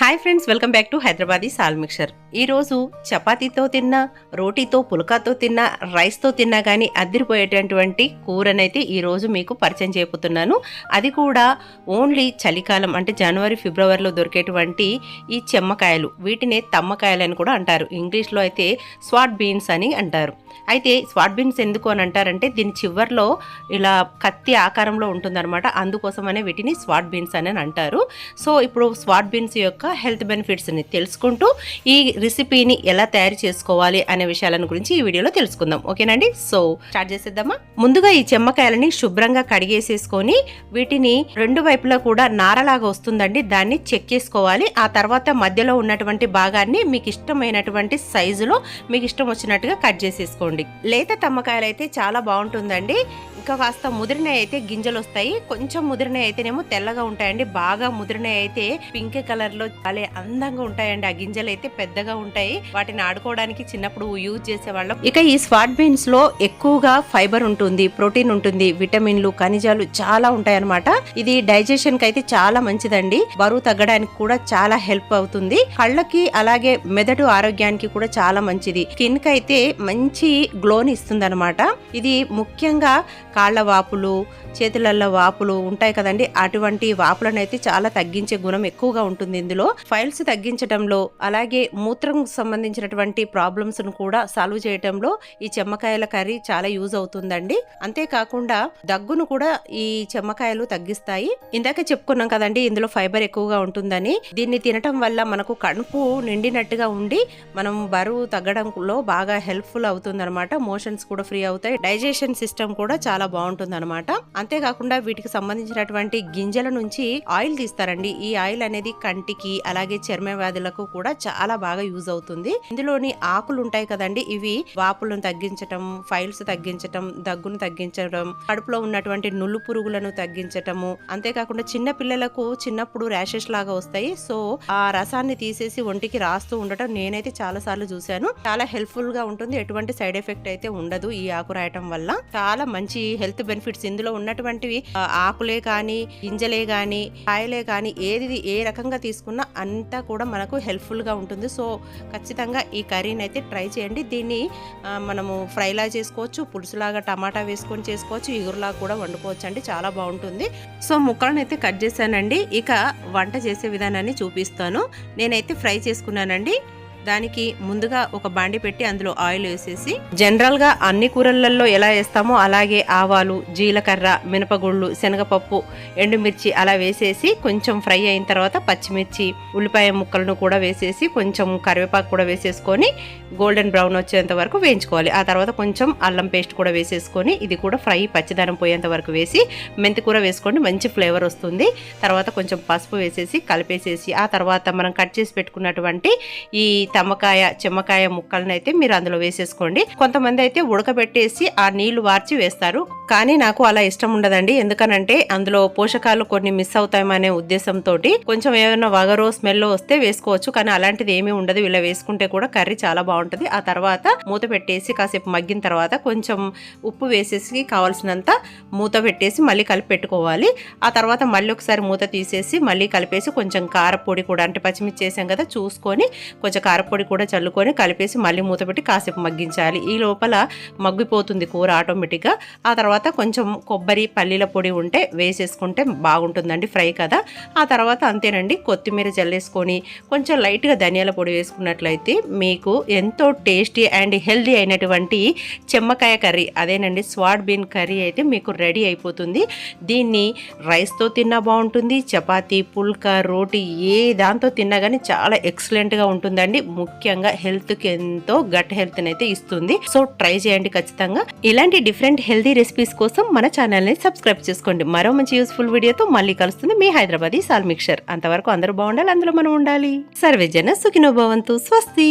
Hi friends welcome back to Hyderabadi సాల్ mixer ఈరోజు చపాతీతో తిన్నా రోటీతో పులకాతో తిన్నా రైస్తో తిన్నా కానీ అదిరిపోయేటటువంటి కూరనైతే ఈరోజు మీకు పరిచయం చేయబోతున్నాను. అది కూడా ఓన్లీ చలికాలం అంటే జనవరి ఫిబ్రవరిలో దొరికేటువంటి ఈ చెమ్మకాయలు. వీటినే తమ్మకాయలు అని కూడా అంటారు. ఇంగ్లీష్లో అయితే స్వాట్ బీన్స్ అని అంటారు. అయితే స్వాట్ బీన్స్ ఎందుకు అని అంటారంటే దీని చివర్లో ఇలా కత్తి ఆకారంలో ఉంటుందన్నమాట. అందుకోసమనే వీటిని స్వాట్ బీన్స్ అని అంటారు. సో ఇప్పుడు స్వాట్ బీన్స్ యొక్క హెల్త్ బెనిఫిట్స్ని తెలుసుకుంటూ ఈ రెసిపీని ఎలా తయారు చేసుకోవాలి అనే విషయాలను గురించి ఈ వీడియోలో తెలుసుకుందాం. ఓకేనండి? సో స్టార్ట్ చేసేద్దామా? ముందుగా ఈ చెమ్మకాయలని శుభ్రంగా కడిగేసేసుకొని వీటిని రెండు వైపులా కూడా నారలాగా వస్తుందండి. దాన్ని చెక్ చేసుకోవాలి. ఆ తర్వాత మధ్యలో ఉన్నటువంటి భాగాన్ని మీకు ఇష్టమైనటువంటి సైజులో మీకు ఇష్టం వచ్చినట్టుగా కట్ చేసేసుకోండి. లేత తమ్మకాయలు అయితే చాలా బాగుంటుందండి. ఇంకా కాస్త ముదిరినవి అయితే గింజలు వస్తాయి. కొంచెం ముదిరినవి అయితేనేమో తెల్లగా ఉంటాయండి. బాగా ముదిరినవి అయితే పింక్ కలర్లో చాలా అందంగా ఉంటాయండి. ఆ గింజలు అయితే పెద్దగా ఉంటాయి. వాటిని ఆడుకోవడానికి చిన్నప్పుడు యూజ్ చేసేవాళ్ళం. ఇక ఈ స్వాట్ బీన్స్లో ఎక్కువగా ఫైబర్ ఉంటుంది ప్రోటీన్ ఉంటుంది విటమిన్లు ఖనిజాలు చాలా ఉంటాయి అన్నమాట ఇది డైజెషన్కి అయితే చాలా మంచిదండి. బరువు తగ్గడానికి కూడా చాలా హెల్ప్ అవుతుంది. కళ్ళకి అలాగే మెదడు ఆరోగ్యానికి కూడా చాలా మంచిది. స్కిన్కి అయితే మంచి గ్లోని ఇస్తుంది అనమాట ఇది ముఖ్యంగా కాళ్ళ వాపులు చేతులలో వాపులు ఉంటాయి కదండి. అటువంటి వాపులను అయితే చాలా తగ్గించే గుణం ఎక్కువగా ఉంటుంది ఇందులో. ఫైల్స్ తగ్గించడంలో అలాగే మూత్రం సంబంధించినటువంటి ప్రాబ్లమ్స్ను కూడా సాల్వ్ చేయడంలో ఈ చెమ్మకాయల కర్రీ చాలా యూజ్ అవుతుందండి. అంతేకాకుండా దగ్గును కూడా ఈ చెమ్మకాయలు తగ్గిస్తాయి. ఇందాక చెప్పుకున్నాం కదండి ఇందులో ఫైబర్ ఎక్కువగా ఉంటుందని. దీన్ని తినటం వల్ల మనకు కడుపు నిండినట్టుగా ఉండి మనం బరువు తగ్గడంలో బాగా హెల్ప్ఫుల్ అవుతుంది అనమాట మోషన్స్ కూడా ఫ్రీ అవుతాయి. డైజెషన్ సిస్టమ్ కూడా చాలా చాలా బాగుంటుంది అనమాట అంతేకాకుండా వీటికి సంబంధించినటువంటి గింజల నుంచి ఆయిల్ తీస్తారండి. ఈ ఆయిల్ అనేది కంటికి అలాగే చర్మ వ్యాధులకు కూడా చాలా బాగా యూజ్ అవుతుంది. ఇందులోని ఆకులు ఉంటాయి కదండి. ఇవి వాపులను తగ్గించటం ఫైల్స్ తగ్గించటం దగ్గును తగ్గించడం కడుపులో ఉన్నటువంటి నులు పురుగులను తగ్గించటము. అంతేకాకుండా చిన్న పిల్లలకు చిన్నప్పుడు ర్యాషెస్ లాగా వస్తాయి. సో ఆ రసాన్ని తీసేసి ఒంటికి రాస్తూ ఉండటం నేనైతే చాలా సార్లు చూశాను. చాలా హెల్ప్ఫుల్గా ఉంటుంది. ఎటువంటి సైడ్ ఎఫెక్ట్ అయితే ఉండదు ఈ ఆకు రాయటం వల్ల. చాలా మంచి హెల్త్ బెనిఫిట్స్ ఇందులో ఉన్నటువంటివి ఆకులే కానీ గింజలే కానీ కాయలే కానీ ఏది ఏ రకంగా తీసుకున్నా అంతా కూడా మనకు హెల్ప్ఫుల్గా ఉంటుంది. సో ఖచ్చితంగా ఈ కర్రీని అయితే ట్రై చేయండి. దీన్ని మనము ఫ్రైలా చేసుకోవచ్చు పులుసులాగా టమాటా వేసుకొని చేసుకోవచ్చు ఇగురులాగా కూడా వండుకోవచ్చు అండి. చాలా బాగుంటుంది. సో ముక్కలను అయితే కట్ చేశానండి. ఇక వంట చేసే విధానాన్ని చూపిస్తాను. నేనైతే ఫ్రై చేసుకున్నానండి. దానికి ముందుగా ఒక బాండి పెట్టి అందులో ఆయిల్ వేసేసి జనరల్గా అన్ని కూరలలో ఎలా వేస్తామో అలాగే ఆవాలు జీలకర్ర మినపగుళ్ళు శనగపప్పు ఎండుమిర్చి అలా వేసేసి కొంచెం ఫ్రై అయిన తర్వాత పచ్చిమిర్చి ఉల్లిపాయ ముక్కలను కూడా వేసేసి కొంచెం కరివేపాకు కూడా వేసేసుకొని గోల్డెన్ బ్రౌన్ వచ్చేంత వరకు వేయించుకోవాలి. ఆ తర్వాత కొంచెం అల్లం పేస్ట్ కూడా వేసేసుకొని ఇది కూడా ఫ్రై పచ్చిదనం పోయేంత వరకు వేసి మెంతి కూర వేసుకోండి మంచి ఫ్లేవర్ వస్తుంది. తర్వాత కొంచెం పసుపు వేసేసి కలిపేసేసి ఆ తర్వాత మనం కట్ చేసి పెట్టుకున్నటువంటి ఈ తమ్మకాయ చెమ్మకాయ ముక్కలను అయితే మీరు అందులో వేసేసుకోండి. కొంతమంది అయితే ఉడకబెట్టేసి ఆ నీళ్ళు వార్చి వేస్తారు. కానీ నాకు అలా ఇష్టం ఉండదండి. ఎందుకనంటే అందులో పోషకాలు కొన్ని మిస్ అవుతాయనే ఉద్దేశంతో కొంచెం ఏమైనా వగరో స్మెల్ వస్తే వేసుకోవచ్చు. కానీ అలాంటిది ఏమీ ఉండదు. ఇలా వేసుకుంటే కూడా కర్రీ చాలా బాగుంటుంది. ఆ తర్వాత మూత పెట్టేసి కాసేపు మగ్గిన తర్వాత కొంచెం ఉప్పు వేసేసి కావాల్సినంత మూత పెట్టేసి మళ్ళీ కలిపి పెట్టుకోవాలి. ఆ తర్వాత మళ్ళీ ఒకసారి మూత తీసేసి మళ్ళీ కలిపేసి కొంచెం కారపొడి కూడా అంటే పచ్చిమిర్చి చేసాం కదా చూసుకొని కొంచెం కారపొడి కూడా చల్లుకొని కలిపేసి మళ్ళీ మూత పెట్టి కాసేపు మగ్గించాలి. ఈ లోపల మగ్గిపోతుంది కూర ఆటోమేటిక్గా. ఆ తర్వాత కొంచెం కొబ్బరి పల్లీల పొడి ఉంటే వేసేసుకుంటే బాగుంటుందండి ఫ్రై కదా. ఆ తర్వాత అంతేనండి కొత్తిమీర జల్లేసుకొని కొంచెం లైట్గా ధనియాల పొడి వేసుకున్నట్లయితే మీకు ఎంతో టేస్టీ అండ్ హెల్దీ అయినటువంటి చెమ్మకాయ కర్రీ అదేనండి స్వాడ్ బీన్ కర్రీ అయితే మీకు రెడీ అయిపోతుంది. దీన్ని రైస్తో తిన్నా బాగుంటుంది చపాతీ పుల్కా రోటీ ఏ దాంతో తిన్నా కానీ చాలా ఎక్సలెంట్గా ఉంటుందండి. ముఖ్యంగా హెల్త్కి ఎంతో గట్ హెల్త్ని అయితే ఇస్తుంది. సో ట్రై చేయండి ఖచ్చితంగా. ఇలాంటి డిఫరెంట్ హెల్తీ రెసిపీస్ కోసం మన ఛానల్ని సబ్స్క్రైబ్ చేసుకోండి. మరో మంచి యూస్ఫుల్ వీడియోతో మళ్ళీ కలుస్తుంది మీ హైదరాబాదీ సాల్ మిక్చర్ అంతవరకు అందరూ బాగుండాలి అందులో మనం ఉండాలి. సర్వేజన సుఖినో భవంతు. స్వస్తి!